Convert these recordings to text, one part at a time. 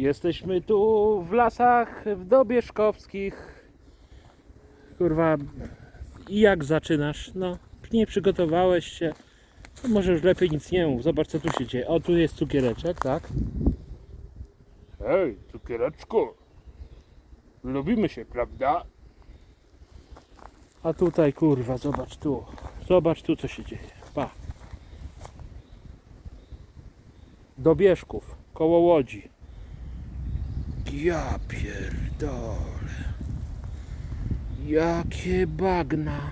Jesteśmy tu w lasach w Dobieżkowskich. Kurwa, i jak zaczynasz? No, nie przygotowałeś się. To może już lepiej nic nie mów. Zobacz co tu się dzieje. O, tu jest cukiereczek, tak? Hej, cukiereczku. Lubimy się, prawda? A tutaj kurwa, zobacz tu. Zobacz tu co się dzieje. Pa. Do Bieszków, koło Łodzi. Ja pierdolę. Jakie bagna.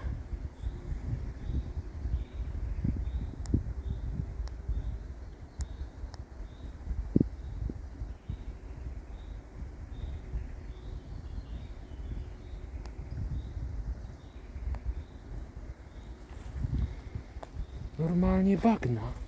Normalnie bagna.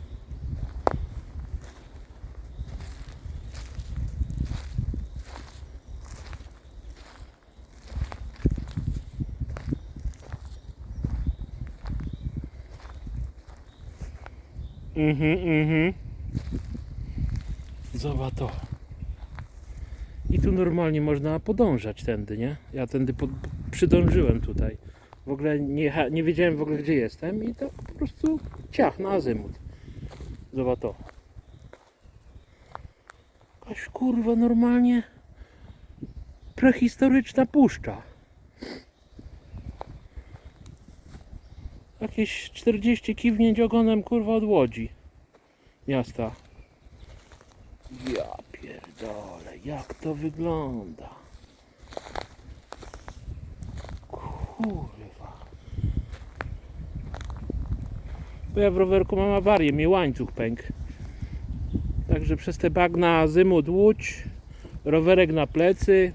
Mhm, mhm. Zobacz to. I tu normalnie można podążać tędy, nie? Ja tędy pod, przydążyłem tutaj. W ogóle nie, nie wiedziałem w ogóle gdzie jestem i tak po prostu ciach na azymut. Zobacz to. Jakaś kurwa normalnie prehistoryczna puszcza. Jakieś 40 kiwnięć ogonem kurwa od Łodzi. Miasta. Ja pierdolę, jak to wygląda. Kurwa. Bo ja w rowerku mam awarię, mi łańcuch pękł. Także przez te bagna azymut łódź, rowerek na plecy.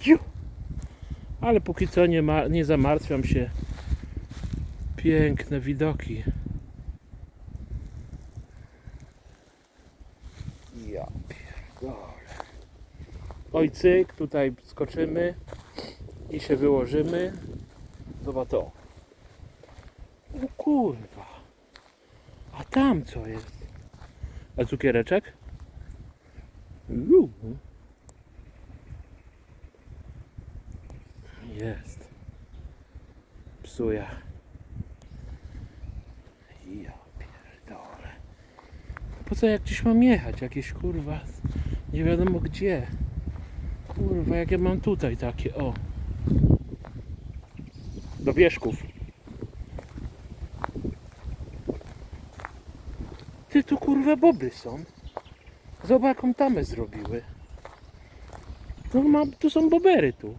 Dziu! Ale póki co nie, ma, nie zamartwiam się. Piękne widoki. Ja pierdolę. Oj cyk, tutaj skoczymy i się wyłożymy. Zobacz to. O kurwa. A tam co jest? A cukiereczek? Uuu. Jest. Psuja. Ja pierdolę. Po co jak gdzieś mam jechać? Jakieś kurwa. Nie wiadomo gdzie. Kurwa, jak ja mam tutaj takie, o. Do Bieszków. Ty tu kurwa boby są. Zobacz jaką tamę zrobiły. No mam, tu są bobery tu.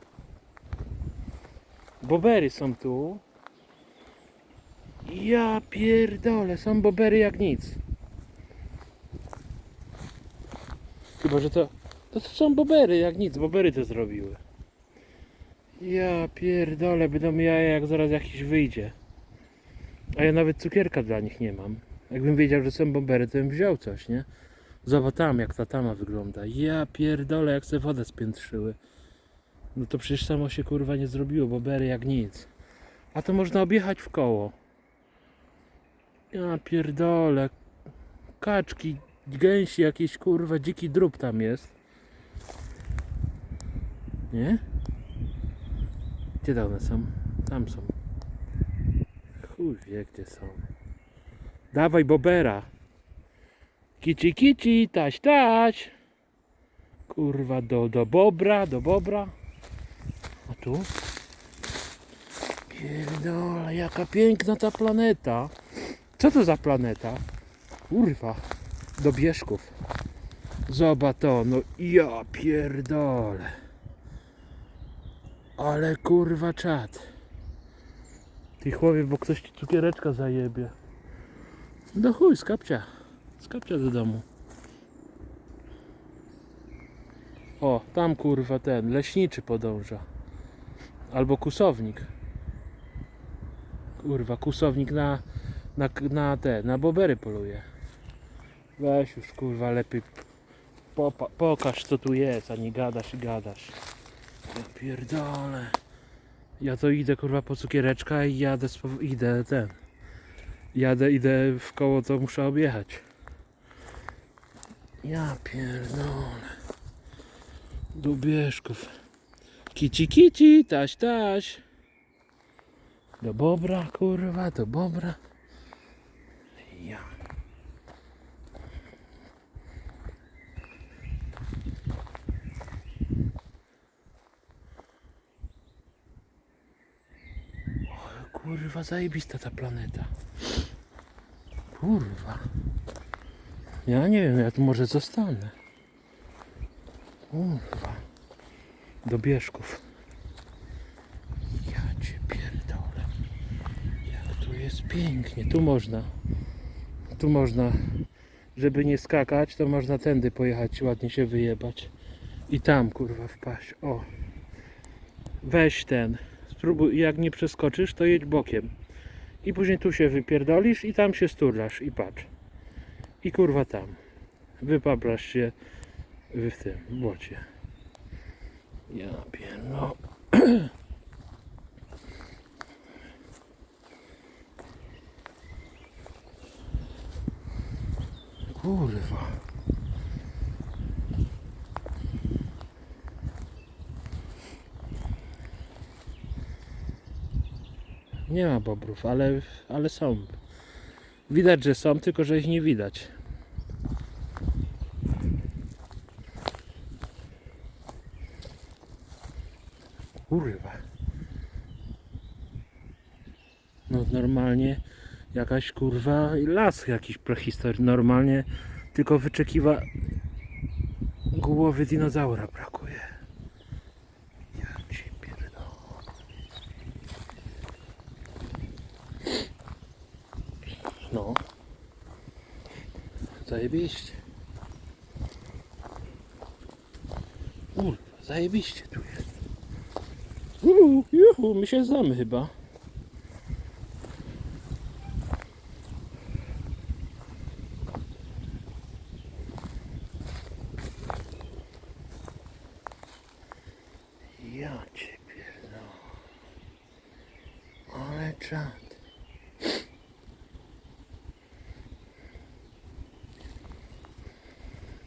Bobery są tu. Ja pierdolę, są bobery jak nic. Chyba, że to... To są bobery jak nic, bobery to zrobiły. Ja pierdolę, będą jaja jak zaraz jakiś wyjdzie. A ja nawet cukierka dla nich nie mam. Jakbym wiedział, że są bobery, to bym wziął coś, nie? Zobacz tam, jak ta tama wygląda. Ja pierdolę, jak se wodę spiętrzyły. No to przecież samo się kurwa nie zrobiło, bobery jak nic. A to można objechać w koło. Ja pierdolę. Kaczki, gęsi, jakiś kurwa dziki drób tam jest. Nie? Gdzie one są? Tam są. Chuj wie gdzie są. Dawaj bobera. Kici kici, taś taś. Kurwa do, do bobra, do bobra. A tu? Pierdole, jaka piękna ta planeta. Co to za planeta? Kurwa, do Bieszków. Zobacz to, no ja pierdolę. Ale kurwa czad. Ty chłopie, bo ktoś ci cukiereczka zajebie. No chuj, skapcia. Skapcia do domu. O, tam kurwa ten, leśniczy podąża. Albo kusownik. Kurwa, kusownik na, na, na te, na bobery poluje. Weź już kurwa, lepiej popa, pokaż co tu jest, a nie gadasz i gadasz. Ja pierdolę. Ja to idę kurwa po cukiereczka i jadę, idę ten. Jadę, idę w koło, to muszę objechać. Ja pierdolę. Dubieżków. Kici, kici, taś, taś. Do bobra, kurwa, do bobra. Ja. Kurwa, zajebista ta planeta. Kurwa. Ja nie wiem, ja tu może zostanę. Kurwa. Do Bieszków. Ja cię pierdolę. Jak tu jest pięknie. Tu można. Tu można. Żeby nie skakać, to można tędy pojechać, ładnie się wyjebać. I tam kurwa wpaść. O. Weź ten. Spróbuj, jak nie przeskoczysz, to jedź bokiem. I później tu się wypierdolisz i tam się sturlasz i patrz. I kurwa tam. Wypaplasz się w tym błocie. Ja pierdolę. Kurwa. Nie ma bobrów, ale, ale są. Widać, że są, tylko że ich nie widać. Kurwa. No normalnie jakaś kurwa las jakiś prehistoryczny. Normalnie tylko wyczekiwa głowy dinozaura brakuje. Ja ci pierdolę. No. Zajebiście. Kurwa, zajebiście tu jest. Uhu, juhu, my się znamy chyba. Ja cię pierdolę. Ale czad.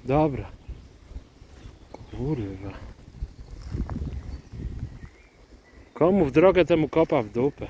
Dobra. Kurwa. Komu w drogę, temu kopa w dupę.